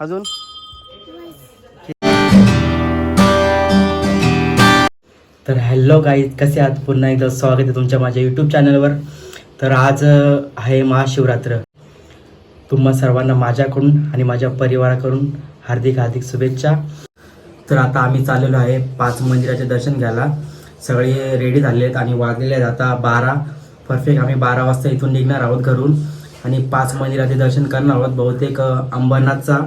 अजून? तर hello guys कसे आहात? पुन्हा एकदा स्वागत आहे तुमच्या माझ्या यूट्यूब चॅनलवर तर आज आहे महाशिवरात्र. तुम्हा सर्वांना माझ्याकडून आणि माझ्या परिवाराकडून हार्दिक हार्दिक शुभेच्छा. तर आता आम्ही चाललेलो आहे पाच मंदिराचे दर्शन घ्यायला. सगळे रेडी झाले आहेत आणि वाजलेले आहेत आता बारा. परफेक्ट आम्ही बारा वाजता इथून निघणार आहोत घरून. आणि पाच मंदिराचे दर्शन करणार आहोत. बहुतेक अंबरनाथचा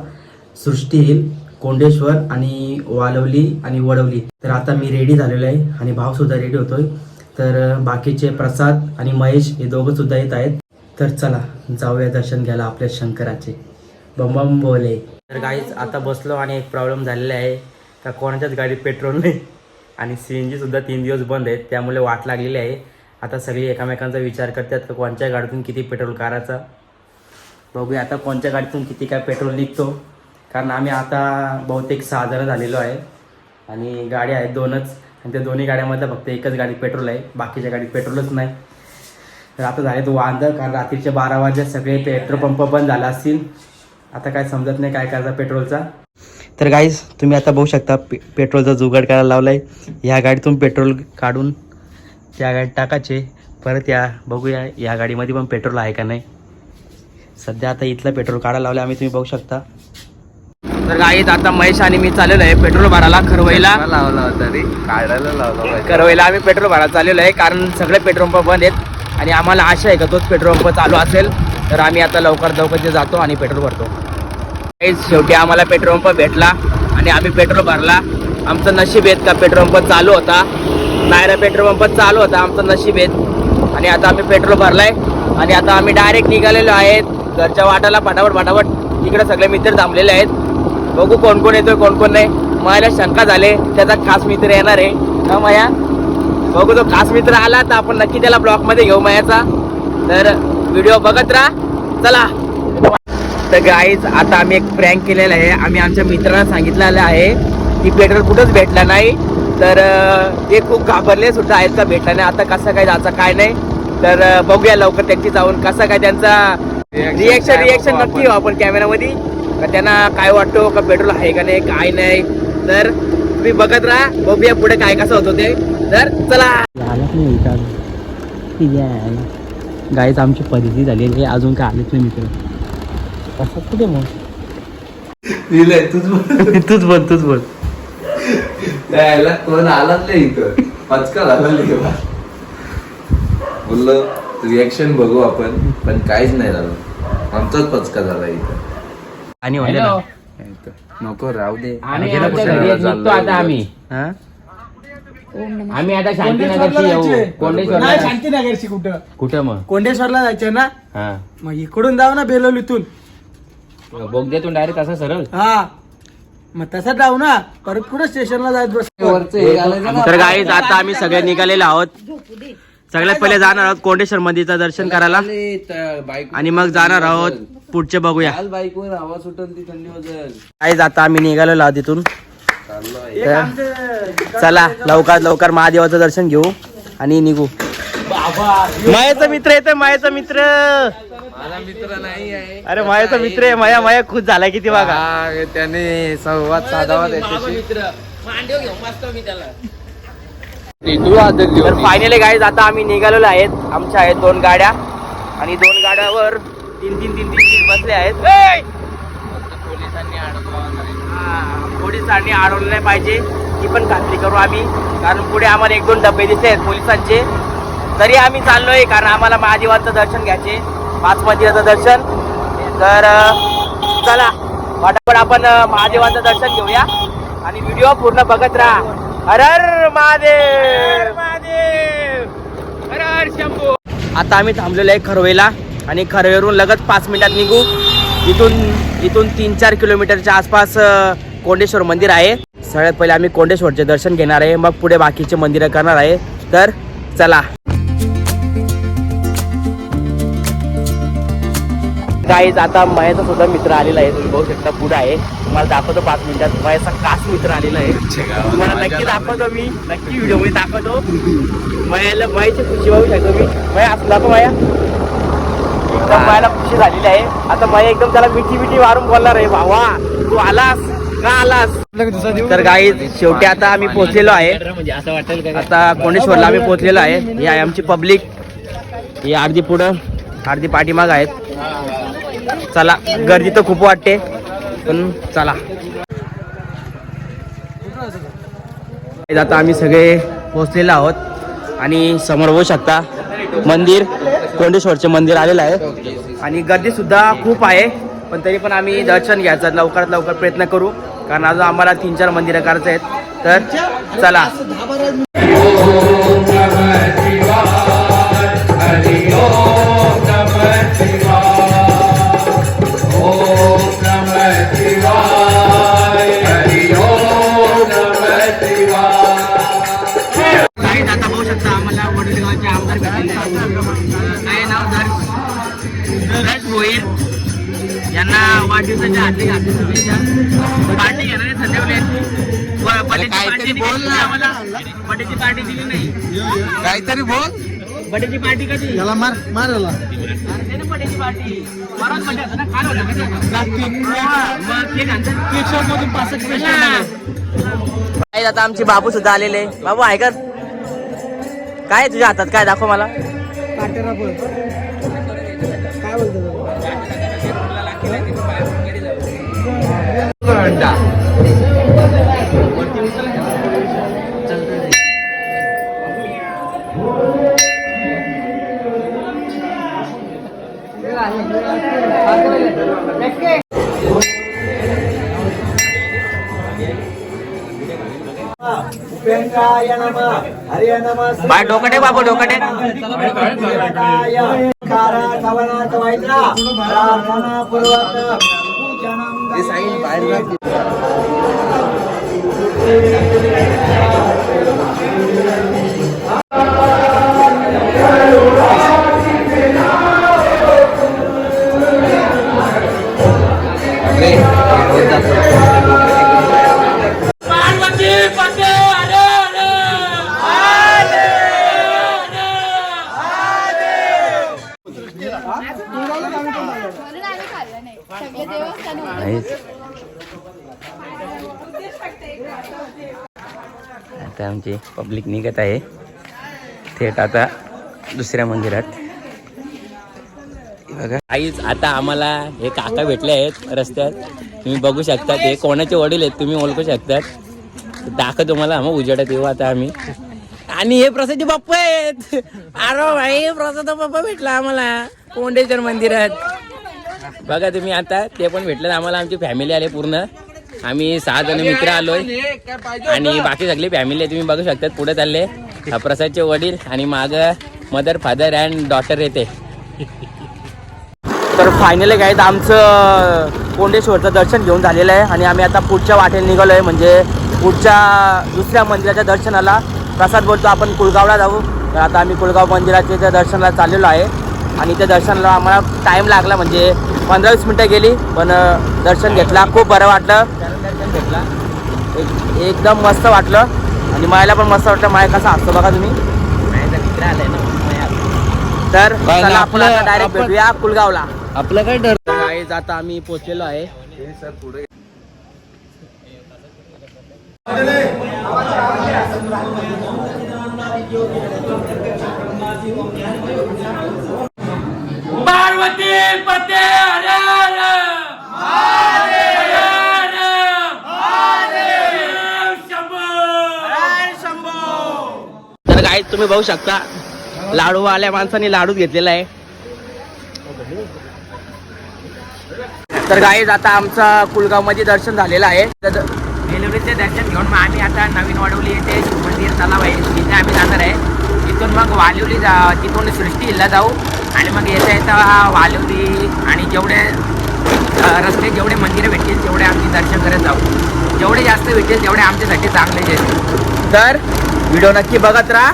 सृष्टी हिल कोंडेश्वर आणि वालवली आणि वडवली. तर आता मी रेडी झालेलो आहे आणि भावसुद्धा रेडी होतोय. तर बाकीचे प्रसाद आणि महेश हे दोघं सुद्धा येत आहेत. तर चला जाऊया दर्शन घ्यायला आपल्या शंकराचे. बम बम बोले. तर गाईच आता बसलो आणि एक प्रॉब्लेम झालेला आहे. का कोणाच्याच गाडीत पेट्रोल नाही? आणि सी एन जी सुद्धा तीन दिवस बंद आहेत. त्यामुळे वाट लागलेली आहे. आता सगळी एकामेकांचा विचार करतात का कोणत्या गाडीतून किती पेट्रोल काढायचा? बघूया आता कोणत्या गाडीतून किती काय पेट्रोल निघतो. कारण आम्ही आता बहुतेक सहा जण झालेलो आहे. आणि गाड्या आहेत दोनच. आणि त्या दोन्ही गाड्यामधलं फक्त एकच गाडीत पेट्रोल आहे. बाकीच्या गाडीत पेट्रोलच नाही. तर आता झाले तो वांदर कारण रात्रीचे बारा वाजे सगळे पेट्रोल पंप बंद झाला असतील. आता काय समजत नाही काय करायचा पेट्रोलचा. तर गाईज तुम्ही आता बघू शकता पे पेट्रोलचा जुगाड करायला लावला आहे ह्या गाडीतून पेट्रोल काढून त्या गाडीत टाकायचे. परत या बघूया या गाडीमध्ये पण पेट्रोल आहे का नाही. सध्या आता इथलं पेट्रोल काढायला लावलं आम्ही तुम्ही बघू शकता. तर गाईत आता महेश आणि मी चाललेलो आहे पेट्रोल भरायला खरवईला. लावला होता रे. काढायला लावला पाहिजे करवईला आम्ही पेट्रोल भरायला चाललेलो आहे कारण सगळे पेट्रोल पंप बंद आहेत. आणि आम्हाला आशा आहे का तोच पेट्रोल पंप चालू असेल. तर आम्ही आता लवकर लवकर जातो आणि पेट्रोल भरतो. शेवटी आम्हाला पेट्रोल पंप भेटला आणि आम्ही पेट्रोल भरला. आमचं नशीब आहेत का पेट्रोल पंप चालू होता? नायरा पेट्रोल पंप चालू होता आमचं नशीब आहेत आणि आता आम्ही पेट्रोल भरलाय. आणि आता आम्ही डायरेक्ट निघालेलो आहेत. घरच्या वाटाला फटाफट फटाफट इकडे सगळे मित्र थांबलेले आहेत. बघू कोण कोण येतोय कोण कोण नाही. मायाला शंका झाले त्याचा खास मित्र येणार आहे. हा माया? बघू तो खास मित्र आला तर आपण नक्की त्याला ब्लॉकमध्ये घेऊ मायाचा. तर व्हिडिओ बघत राहा. चला. तर गाईज आता आम्ही एक प्रँक केलेला आहे. आम्ही आमच्या मित्रांना सांगितलेलं आहे की पेट्रोल कुठंच भेटला नाही. तर ते खूप घाबरले सुद्धा आहेत का भेटला नाही. आता कसं काय जायचं काय नाही. तर बघूया लवकर त्यांची जाऊन कसा काय त्यांचा रिएक्शन बघू नक्की आपण. कॅमेरामध्ये का त्यांना काय वाटतो का पेट्रोल आहे का नाही काय नाही. तर तुम्ही बघत राहा. बघूया पुढे काय कसं होतं ते. तर चला. गाईच आमची परिस्थिती झालेली आहे. अजून काय आलेच नाही मित्र. कसं कुठे मग दिलंय तुझ तूच बोल तूच बोल त्याला कोण आलाच नाही इथं पचका झाला नाही बा. बोललो रिएक्शन बघू आपण पण काहीच नाही झालं आमचाच पचका झाला इथं आणि म्हणले ना इथं. नको राहू दे आता. आम्ही. हा? आम्ही आता शांतीनगरची येऊ. कोंडेश्वरला नाही शांतीनगरची कुठं? कुठं मग? कोंडेश्वरला जायचं ना? हा. मग इकडून जाऊ ना बेलोलीतून. बोगद्यातून डायरेक्ट असं सरळ. हा. मग तसं जाऊ ना. परत कुठं स्टेशनला जायचं बस. तर गाईज आता आम्ही सगळे निघालेलो आहोत. सगळ्यात पहिले जाणार आहोत कोंडेश्वर मंदिरचं दर्शन करायला. आणि मग जाणार आहोत पुढचे बघूया. बाईकवर आवाज सुटल ती थंडी वाजल गाईज आता आम्ही निघालेलो आहोत तिथून चला लवकर लवकर महादेवाचं दर्शन घेऊ आणि निघू. मायाचा मित्र येतोय मायाचा मित्र. माझा मित्र नाही आहे. अरे मायाचा मित्र आहे माया माया खुश झालाय किती बघा. हा, त्याने संवाद साधावा त्याच्याशी. तर फायनली गाईज आता आम्ही निघालेलो आहेत. आमच्या आहेत दोन गाड्या. आणि दोन गाड्यावर तीन तीन तीन तीन तीन बसले आहेत. ए! हा, पोलिसांनी अडवलं नाही पाहिजे. ही पण खात्री करू आम्ही. कारण पुढे आम्हाला एक दोन डबे दिसले आहेत पोलिसांचे. तरी आम्ही चाललोय कारण आम्हाला महादेवाचं दर्शन घ्यायचे पाच मंदिराचं दर्शन. तर चला फटाफट आपण महादेवाचं दर्शन घेऊया. आणि व्हिडिओ पूर्ण बघत राहा. हर हर महादेव! महादेव! हर हर शंभू! आता आम्ही थांबलेलो आहे खरवेला आणि खरवेवरून लगत पाच मिनिटात निघू. इथून इथून तीन चार किलोमीटरच्या आसपास कोंडेश्वर मंदिर आहे. सगळ्यात पहिले आम्ही कोंडेश्वरचे दर्शन घेणार आहे मग पुढे बाकीचे मंदिरं करणार आहे. तर चला. गाईज आता मयाचा सुद्धा मित्र आलेला आहे. तुम्ही बघू शकता पुढे आहे. तुम्हाला दाखवतो पाच मिनिटात. मयाचा खास मित्र आलेला आहे. तुम्हाला नक्की दाखवतो मी. नक्की व्हिडिओमध्ये दाखवतो. मयाला मयाची खुशी बघू शकतो मी मया असं दाखव माया. एकदम मायाला खुशी झालेली आहे. आता माया एकदम त्याला मिठी मिठी मारून बोलणार आहे. भावा तू आलास? का आलास? तर गाई शेवटी आता आम्ही पोहोचलेलो आहे. म्हणजे असं वाटेल का? आता कोंडेश्वरला आम्ही पोहोचलेलो आहे. ही आहे आमची पब्लिक ही अर्धी पुढं अर्धी पाठीमाग आहेत. चला गर्दी तर खूप वाटते पण चला. आता आम्ही सगळे पोहोचलेलो आहोत आणि समोर होऊ शकता मंदिर कोंडेश्वरचे मंदिर आलेलं आहे. आणि गर्दी सुद्धा खूप आहे पण तरी पण आम्ही दर्शन घ्यायचं लवकरात लवकर प्रयत्न करू कारण अजून आम्हाला तीन चार मंदिरं करायचं आहेत. तर चला. बर्थडेची पार्टी दिली नाही. काहीतरी बोल. बर्थडेची पार्टी कधी? याला मार मार याला. बर्थडेची पार्टी. बर्थडे ना होता काय आता आमचे बाबू सुद्धा आलेले. बाबू आहे का? काय आहे तुझ्या हातात? काय दाखव मला. काय बोलतो बाय डोकं टेक बाबू डोकं टेक म्हणून आम्ही खाल्लं नाही सगळे देवस्थान आता आमची पब्लिक निघत आहे. थेट आता दुसऱ्या मंदिरात. बघा. आईच आता आम्हाला हे काका भेटले आहेत रस्त्यात. तुम्ही बघू शकता हे कोणाचे वडील आहेत तुम्ही ओळखू शकतात. दाखव तुम्हाला मग उजेडात येऊ आता आम्ही. आणि हे प्रसादचे बाप्पा आहेत. अरे भाई प्रसाद बाप्पा भेटला आम्हाला. कोंडेश्वर मंदिरात. बघा तुम्ही आता ते पण भेटलं आम्हाला आमची फॅमिली आली पूर्ण. आम्ही सहा जण मित्र आलोय. आणि बाकी सगळी फॅमिली आहे तुम्ही बघू शकतात पुढे चालले. हा प्रसादचे वडील आणि माग मदर फादर अँड डॉटर येते. तर फायनली काय आमचं कोंडेश्वरचं दर्शन घेऊन झालेलं आहे. आणि आम्ही आता पुढच्या वाटेने निघालो आहे म्हणजे पुढच्या दुसऱ्या मंदिराच्या दर्शनाला. प्रसाद बोलतो आपण कुलगावला जाऊ. तर आता आम्ही कुलगाव मंदिराच्या त्या दर्शनाला चाललेलो आहे. आणि त्या दर्शनाला आम्हाला टाईम लागला म्हणजे पंधरा वीस मिनटं गेली पण दर्शन घेतला. खूप बरं वाटलं. दर्शन घेतला एक- एकदम मस्त वाटलं. आणि मायाला पण मस्त वाटलं. माया कसा असतो बघा तुम्ही. तर आपण आपलं- डायरेक्ट भेटूया कुलगावला आपलं काय डर गाईज आता आम्ही पोहोचलेलो आहे. तर काय तुम्ही बघू शकता लाडू आल्या माणसाने लाडू घेतलेला आहे. तर गाईज आता आमचा कुलगावमध्ये दर्शन झालेलं आहे. तर दर्शन घेऊन मग आम्ही आता नवीन वाडवली येथे शिवमंदिर तलाव आहे. तिथे आम्ही जाणार आहे. तिथून मग वालिवली जा तिथून सृष्टी इल्ला जाऊ आणि मग येता येता वालिवली आणि जेवढे रस्ते जेवढे मंदिरं भेटतील तेवढे आम्ही दर्शन करत जाऊ. जेवढे जास्त भेटतील तेवढे आमच्यासाठी चांगले जे तर व्हिडिओ नक्की बघत राहा.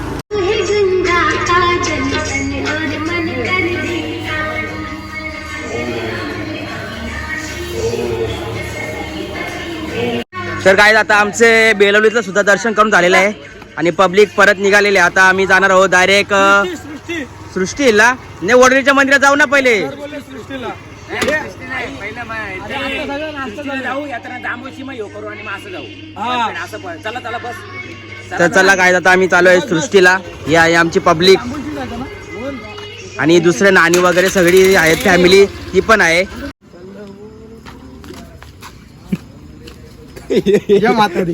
तर काय आता आमचे बेलवलीतलं सुद्धा दर्शन करून झालेलं आहे. आणि पब्लिक परत निघालेले आहे. आता आम्ही जाणार आहोत डायरेक्ट सृष्टीला. नाही वडलीच्या मंदिरात जाऊ ना पहिले. तर चला काय आता आम्ही चालू आहे सृष्टीला. ही आहे आमची पब्लिक आणि दुसरे नाणी वगैरे सगळी आहेत फॅमिली ती पण आहे. या म्हातारी.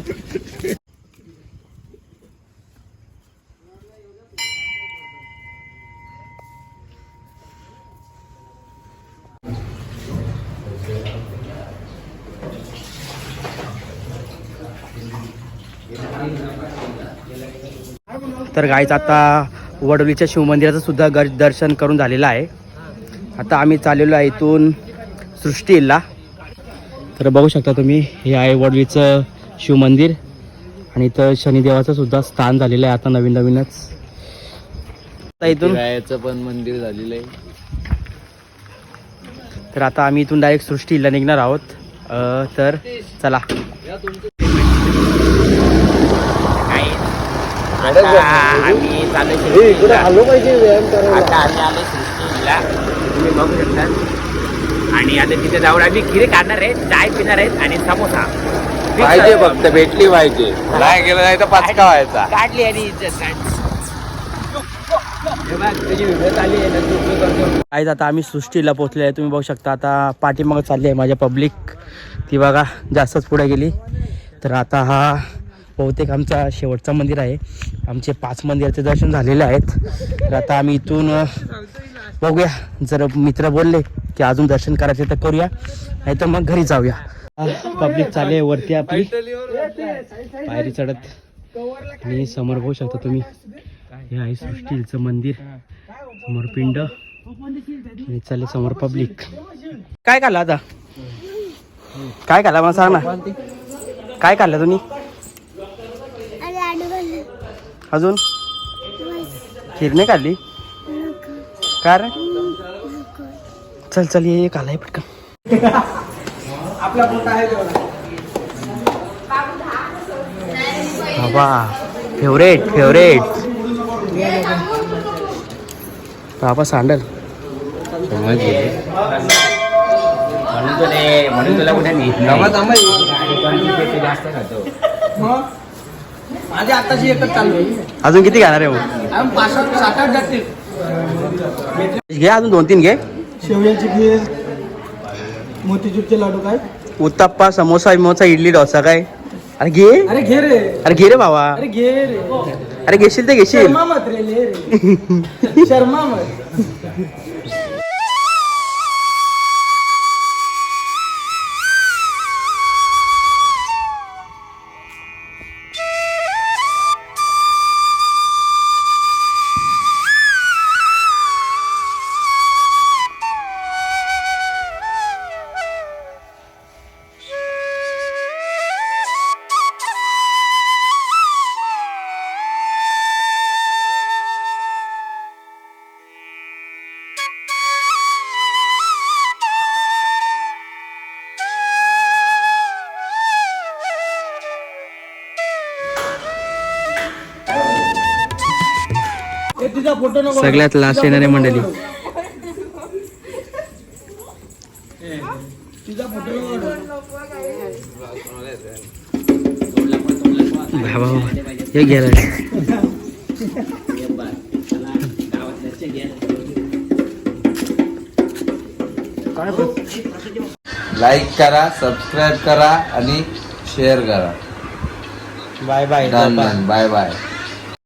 तर गायचं आता वडोलीच्या शिवमंदिराचं सुद्धा गर दर्शन करून झालेलं आहे. आता आम्ही चाललेलो आहे इथून सृष्टी तर बघू शकता तुम्ही हे आहे वडोलीचं शिवमंदिर आणि इथं शनिदेवाचं सुद्धा स्थान झालेलं आहे आता नवीन नवीनच आता इथून रायाचं पण मंदिर झालेलं आहे. तर आता आम्ही इथून डायरेक्ट सृष्टी हिलला निघणार आहोत. अं, तर चला. आम्ही चालू आता आम्ही आलो सृष्टीला. तुम्ही बघू शकता. आणि आता तिथे जाऊन आम्ही खिरे काढणार आहे चाय पिणार आहेत आणि समोसा. पाहिजे फक्त भेटली पाहिजे. नाही गेलं नाही तर पाचका व्हायचा काढली आणि इज्जत काय आता आम्ही सृष्टीला पोहोचले आहे. तुम्ही बघू शकता आता पाठीमागं चालली आहे माझ्या पब्लिक ती बघा जास्तच पुढे गेली. तर आता हा बहुतेक आमचा शेवटचा मंदिर आहे. आमचे पाच मंदिराचे दर्शन झालेले आहेत. तर आता आम्ही इथून बघूया. जर मित्र बोलले की अजून दर्शन करायचे तर करूया. नाही तर मग घरी जाऊया. पब्लिक आहे वरती आपली. पायरी चढत. आणि समोर बघू शकता तुम्ही. हे आहे सृष्टीचं मंदिर. समोर पिंड. आणि चालले समोर पब्लिक काय खाल्लं आता? काय खाल्लं? मला सांग ना. काय खाल्लं तुम्ही? अजून? खीर नाही खाल्ली? काय रे? चल चल ये ये खाल्लाय पटकन. आपला बाबा फेवरेट फेवरेट बाबा सांडल. म्हणून तुला कुठे मग माझी आताची एकच चालू आहे. अजून किती घेणार आहे पाच सात आठ जातील. घे अजून दोन तीन घे. शेवयाची खीर मोतीचूरचे लाडू काय? उत्तप्पा समोसा बिमोसा इडली डोसा काय? अरे घे. अरे घे रे. अरे घे रे बाबा. अरे घे रे. अरे घेशील ते घेशील. शर्मा मत रे ले रे. शर्मा मत सगळ्यात लास्ट येणारे मंडळी. हे लाईक करा सबस्क्राईब करा आणि शेअर करा. Bye bye done done bye bye